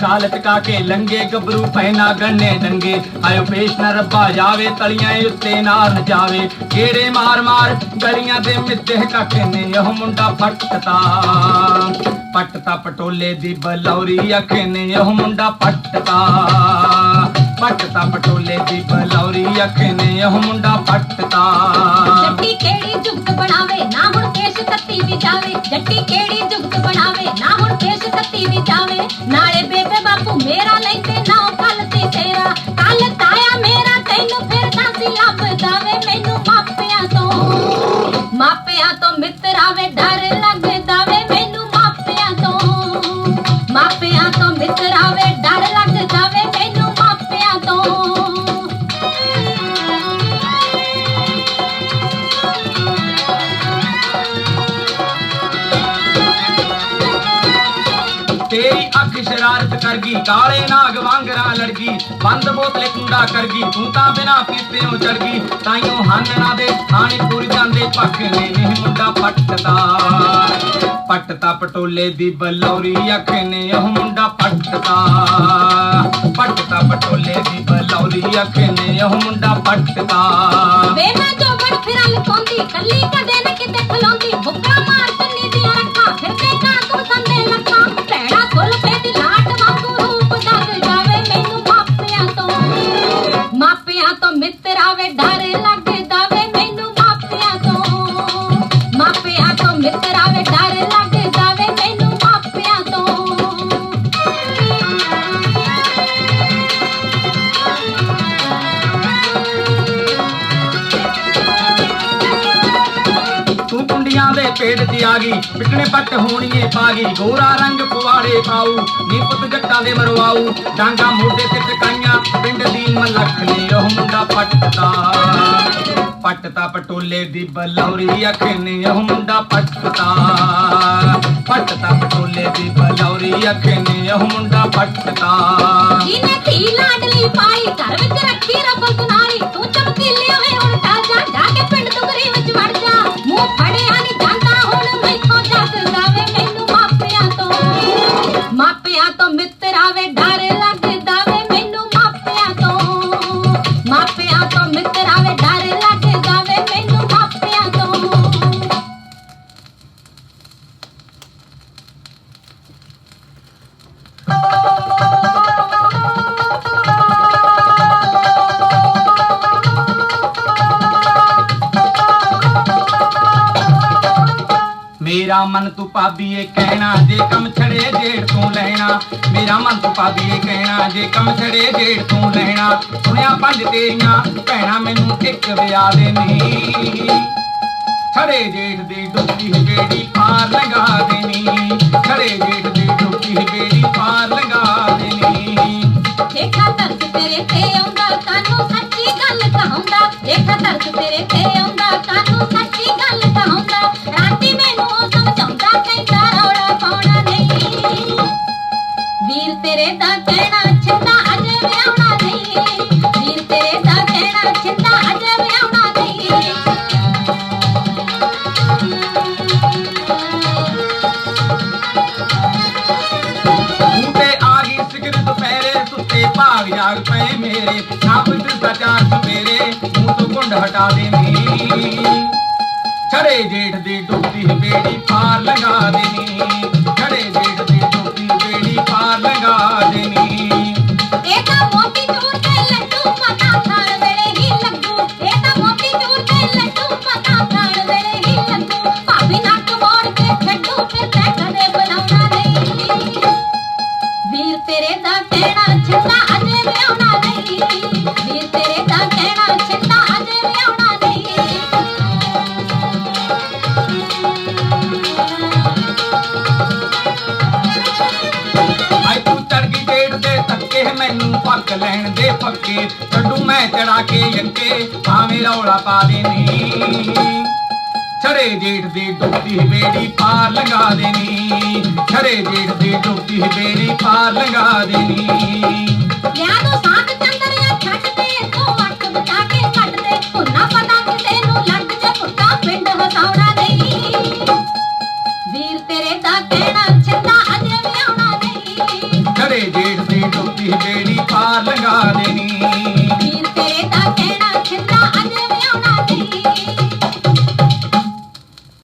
ਮੱਥਾ ਲਟਕਾ ਕੇ ਲੰਗੇ ਗੱਭਰੂ ਪੈਨਾ ਗੰਨੇ ਡੰਗੇ। ਆਇਓ ਪੇਸ਼ ਨਾ ਰੱਬਾ ਜਾਵੇ, ਤਲੀਆਂ ਉੱਤੇ ਨਾਰ ਜਾਵੇ। ਕਿਹੜੇ ਮਾਰ ਮਾਰ ਗਲੀਆਂ ਦੇ ਮਿੱਤੇ ਕੱਖ ਨੇ, ਉਹ ਮੁੰਡਾ ਫਟਕਤਾ। ਪੱਟਤਾ ਪਟੋਲੇ ਦੀ ਬਲੌਰੀ ਅੱਖੇ ਨੇ, ਉਹ ਮੁੰਡਾ ਪੱਟਤਾ ਪੱਟਤਾ ਪਟੋਲੇ ਦੀ ਬਲੌਰੀ ਅੱਖੇ ਨੇ, ਉਹ ਮੁੰਡਾ ਪੱਟਤਾ ਜੱਟੀ ਕਿਹੜੀ ਜੁਗਤ ਬਣਾਵੇ, ਨਾ ਹੁਣ ਕੇਸ ਤੱਤੀ ਵੀ ਜਾਵੇ। ਜੱਟੀ ਕਿਹੜੀ ਜੁਗਤ ਬਣਾਵੇ, ਨਾ ਹੁਣ ਕੇਸ ਤੱਤੀ ਵੀ ਨਾਲੇ ਬੇਬੇ ਬਾਪੂ ਮੇਰਾ ਲੈਂਦੇ ਨਾ ਕੱਲ ਤੇ ਤੇਰਾ। ਕੱਲ ਤਾਇਆ ਮੇਰਾ, ਤੈਨੂੰ ਫਿਰਦਾ ਸੀ ਲੱਭਦਾ ਵੇ ਮੈਨੂੰ ਮਾਪਿਆਂ ਤੋਂ ਮਾਪਿਆਂ ਤੋਂ ਮਿੱਤਰਾਂ ਵੇ ਡਰ ਸ਼ਰਾਰਤ ਕਰ ਗਈ ਕਾਲੇ ਨਾਗ ਵਾਂਗਰਾ ਲੜ ਬੰਦ ਬੋਤਲੇ ਕੁੰਡਾ ਕਰ ਗਈ ਤੂੰ ਤਾਂ ਬਿਨਾ ਪੀਤਿਓਂ ਚੜ ਗਈ ਤਾਈਓ ਹਾਨਣਾ ਦੇ ਥਾਣੇ ਪੁਰ ਜਾਂਦੇ ਪੱਕ ਨੇ ਨਹੀਂ ਮੁੰਡਾ ਪੱਟਦਾ। ਪੱਟਤਾ ਪਟੋਲੇ ਦੀ ਬਲੌਰੀ, ਅੱਖ ਨੇ ਉਹ ਮੁੰਡਾ ਪੱਟਦਾ। ਪੱਟਤਾ ਪਟੋਲੇ ਦੀ ਬਲੌਰੀ, ਅੱਖ ਨੇ ਉਹ ਮੁੰਡਾ ਪੱਟਦਾ। ਵੇ ਮੈਂ ਜੋਬਨ ਫਿਰਾਂ ਲਪਾਉਂਦੀ ਕੱਲੀ ਕਦੇ ਨਾ ਕਿਤੇ ਖਲੋਂਦੀ। ਕੁੰਡੀਆਂ ਦੇ ਤੇ ਆ ਗਈ, ਪਿੱਟਣੇ ਪੱਟ ਹੋਣੀਏ ਪਾ ਗਈ ਗੋਰਾ ਰੰਗ ਪਵਾੜੇ ਪਾਉ ਨੀ ਪੁੱਤ ਜੱਟਾਂ ਦੇ ਮਰਵਾਉ ਡਾਂਗਾ ਮੋਢੇ ਤੇ ਟਕਾਈਆਂ, ਪਿੰਡ ਦੀ ਮਲੱਖ ਨੇ ਉਹ ਮੁੰਡਾ ਪੱਟਦਾ ਪੱਟਤਾ ਪਟੋਲੇ ਦੀ ਬਲੌਰੀ, ਅੱਖ ਨੇ ਉਹ ਮੁੰਡਾ ਪੱਟਦਾ ਪੱਟਤਾ ਪਟੋਲੇ ਦੀ ਬਲੌਰੀ, ਅੱਖ ਨੇ ਉਹ ਮੁੰਡਾ ਪੱਟਦਾ ਜਿਹਨੇ ਧੀ ਲਾਡਲੀ ਪਾਈ, ਘਰ ਵਿੱਚ ਰੱਖੀ ਰੱਬ ਮਿੱਤਰਾਂ ਵੇ ਡਰ ਲੱਗਦਾ ਮੇਰਾ ਮਨ ਤੂੰ ਭਾਬੀਏ ਕਹਿਣਾ, ਜੇ ਕੰਮ ਛੜੇ ਜੇੜ ਤੂੰ ਲੈਣਾ। ਮੇਰਾ ਮਨ ਤੂੰ ਭਾਬੀਏ ਕਹਿਣਾ, ਜੇ ਕੰਮ ਛੜੇ ਜੇੜ ਤੂੰ ਲੈਣਾ। ਸੁਣਿਆ ਪੰਜ ਤੇਰੀਆਂ, ਭੈਣਾ ਮੈਨੂੰ ਇੱਕ ਵਿਆਹ ਦੇ ਨੀ ਛੜੇ ਜੇੜ ਦੀ ਡੁੱਬੀ ਬੇੜੀ ਪਾਰ ਲਗਾ ਦੇਣੀ ਛੜੇ ਜੇੜ ਦੀ ਡੁੱਬੀ ਬੇੜੀ ਪਾਰ ਲਗਾ ਦੇਣੀ ਦੇਖਾ ਤਰਸ ਤੇਰੇ ਤੇ ਆਉਂਦਾ ਕਾਨੂੰ ਸੱਚੀ ਗੱਲ ਕਹਾਉਂਦਾ? ਦੇਖਾ ਤਰਸ ਤੇਰੇ ਤੇ ਆਉਂਦਾ ਕਾਨੂੰ ਵੀਰ ਤੇਰੇ ਦਾ ਕਹਿਣਾ ਛਿੰਦਾ ਅਜੇ ਵਿਆਹਣਾ ਨਹੀਂ। ਵੀਰ, ਤੇਰੇ ਦਾ ਕਹਿਣਾ ਛਿੰਦਾ ਅਜੇ ਵਿਆਹਣਾ ਨਹੀਂ। ਬੂਟੇ ਆ ਗਈ ਸਿਗਰ ਦੁਪਹਿਰੇ, ਸੁੱਤੇ ਭਾਗ ਜਾਗ ਪਏ ਮੇਰੇ। ਨਾ ਸਚਾਰ ਸਵੇਰੇ, ਮੂੰਹ ਤੋਂ ਕੁੰਡ ਹਟਾ ਦੇਣੀ ਛੜੇ ਜੇਠ ਦੀ ਡੁੱਬਦੀ ਬੇੜੀ ਪਾਰ ਲਗਾ ਦੇਣੀ। ਪੱਕ ਲੈਣ ਦੇ ਪੱਕੇ। ਛੱਡੂ ਮੈਂ ਚੜਾ ਕੇ ਅੱਗੇ ਭਾਵੇਂ ਰੌਲਾ ਪਾ ਦੇਣੀ ਛੜੇ ਜੇਠ ਦੀ ਡੁੱਬਦੀ ਬੇੜੀ ਪਾਰ ਲਗਾ ਦੇਣੀ ਛੜੇ ਜੇਠ ਦੀ ਡੁੱਬਦੀ ਬੇੜੀ ਪਾਰ ਲਗਾ ਦੇਣੀ ਲਿਆ ਦੋ ਸਾਥ ਚੰਦਰਿਆ ਛੱਡ ਦੇ ਤੂੰ ਅੱਖ ਬਚਾ ਕੇ ਕੱਢ ਦੇ। ਹੁਣਾ ਪਤਾ ਕਿਤੇ ਨੂੰ ਲੱਗ ਜਾ ਪੁੱਤਾ ਪਿੰਡ ਹਸਾਉਣਾ ਨਹੀਂ। ਵੀਰ ਤੇਰੇ ਦਾ ਕਹਿਣਾ ਛਿੰਦਾ ਅਜੇ ਵਿਆਹਣਾ ਨਹੀਂ। ਛੜੇ ਜੇਠ ਡੁੱਬੀ ਬੇੜੀ ਪਾਰ ਲੰਘਾ ਦੇਣੀ